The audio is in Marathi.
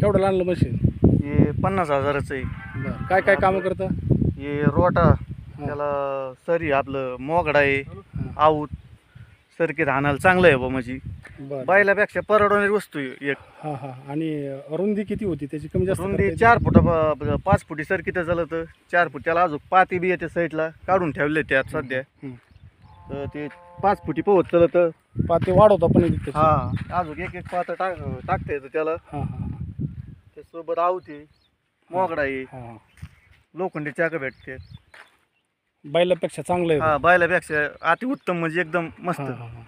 केवढं आणलं मशीन हे पन्नास हजाराचं आहे. बरं काय काय कामं करतं? हे रोटा त्याला सरी आपलं मोगडा आहे आऊत सरकी राहण्याला चांगलं आहे बा म्हणजे बरं. बैलापेक्षा परवडणारी वस्तू आहे एक. हां हां. आणि रुंदी किती होती? त्याची कमी जास्त रुंदी येते? चार फुटा पाच फुटी सरकी तर झालं तर चार फूट त्याला अजून पाती बी येते साईडला. काढून ठेवले त्यात सध्या. तर ते पाच फुटी पोहोच चलं तर पाते वाढवता पण येते त्याची. हा. अजून एक एक पात टाक टाकता येतं त्याला. हां हां. त्यासोबत आवती मोगडा आहे. हां लोखंडी चाक भेटते. बैलापेक्षा चांगलं आहे. हा बैलापेक्षा अति उत्तम म्हणजे एकदम मस्त. हां हां हां.